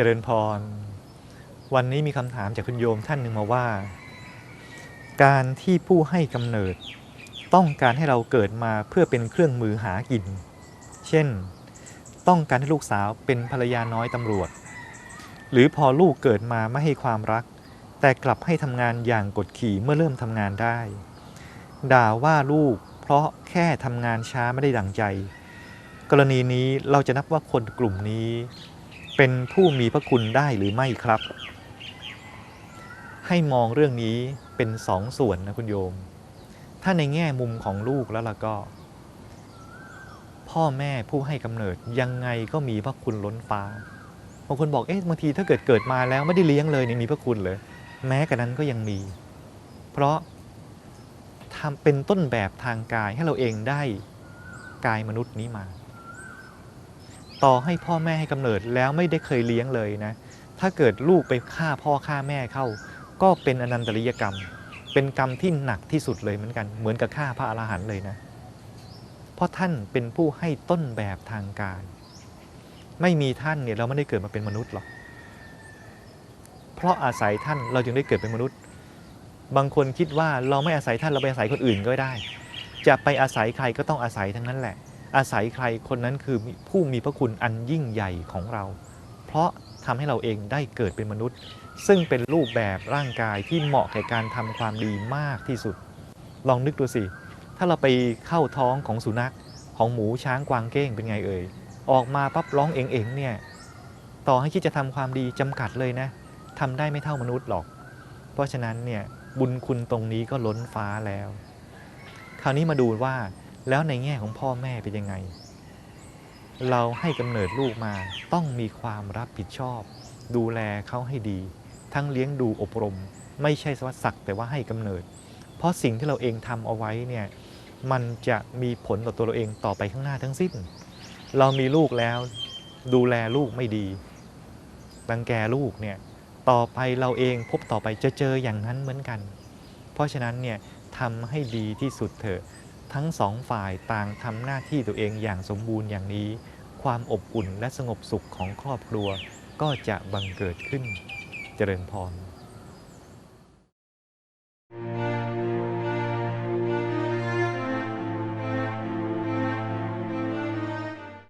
เจริญพร วันนี้มีคำถามจากคุณโยมท่านหนึ่งมาว่า การที่ผู้ให้กำเนิด ต้องการให้เราเกิดมาเพื่อเป็นเครื่องมือหากิน เช่น ต้องการให้ลูกสาวเป็นภรรยาน้อยตำรวจ หรือพอลูกเกิดมาไม่ให้ความรัก แต่กลับให้ทำงานอย่างกดขี่เมื่อเริ่มทำงานได้ ด่าว่าลูกเพราะแค่ทำงานช้าไม่ได้ดังใจ กรณีนี้เราจะนับว่าคนกลุ่มนี้ เป็นผู้มีพระคุณได้หรือไม่ครับ ให้มองเรื่องนี้เป็นสองส่วนนะคุณโยม ถ้าในแง่มุมของลูกแล้วล่ะก็ พ่อแม่ผู้ให้กำเนิดยังไงก็มีพระคุณล้นฟ้าบางคนบอกเอ๊ะบางทีถ้าเกิดเกิดมาแล้วไม่ได้เลี้ยงเลยเนี่ยมีพระคุณเลย แม้กระนั้นก็ยังมี เพราะทำเป็นต้นแบบทางกายให้เราเองได้กายมนุษย์นี้มา ต่อให้พ่อแม่ให้กำเนิดแล้วไม่ได้เคยเลี้ยงเลยนะ ถ้าเกิดลูกไปฆ่าพ่อฆ่าแม่เข้า ก็เป็นอนันตริยกรรม เป็นกรรมที่หนักที่สุดเลยเหมือนกัน เหมือนกับฆ่าพระอรหันต์เลยนะ เพราะท่านเป็นผู้ให้ต้นแบบทางกายไม่มีท่านเนี่ยเราไม่ได้เกิดมาเป็นมนุษย์หรอก เพราะอาศัยท่านเราจึงได้เกิดเป็นมนุษย์ บางคนคิดว่าเราไม่อาศัยท่านเราไปอาศัยคนอื่นก็ได้ จะไปอาศัยใครก็ต้องอาศัยทั้งนั้นแหละ อาศัยใครคนนั้นคือผู้มีพระคุณอันยิ่งใหญ่ของเรา เพราะทำให้เราเองได้เกิดเป็นมนุษย์ ซึ่งเป็นรูปแบบร่างกายที่เหมาะแก่การทำความดีมากที่สุด ลองนึกดูสิ ถ้าเราไปเข้าท้องของสุนัขของหมูช้างกวางเก้งเป็นไงเอ่ย ออกมาปั๊บร้องเองๆเนี่ย ต่อให้คิดจะทำความดีจำกัดเลยนะทำได้ไม่เท่ามนุษย์หรอก เพราะฉะนั้นเนี่ยบุญคุณตรงนี้ก็ล้นฟ้าแล้ว คราวนี้มาดูว่า แล้วในแง่ของพ่อแม่เป็นยังไง เราให้กำเนิดลูกมาต้องมีความรับผิดชอบ ดูแลเขาให้ดี ทั้งเลี้ยงดูอบรม ไม่ใช่สวัสดิ์สักแต่ว่าให้กำเนิด เพราะสิ่งที่เราเองทำเอาไว้เนี่ยมันจะมีผลต่อตัวเราเองต่อไปข้างหน้าทั้งสิ้น เรามีลูกแล้ว ดูแลลูกไม่ดีรังแกลูกเนี่ยต่อไปเราเองพบต่อไปจะเจออย่างนั้นเหมือนกัน เพราะฉะนั้นเนี่ยทำให้ดีที่สุดเถอะ ทั้งสองฝ่ายต่างทำหน้าที่ตัวเองอย่างสมบูรณ์อย่างนี้ ความอบอุ่นและสงบสุขของครอบครัวก็จะบังเกิดขึ้น เจริญพร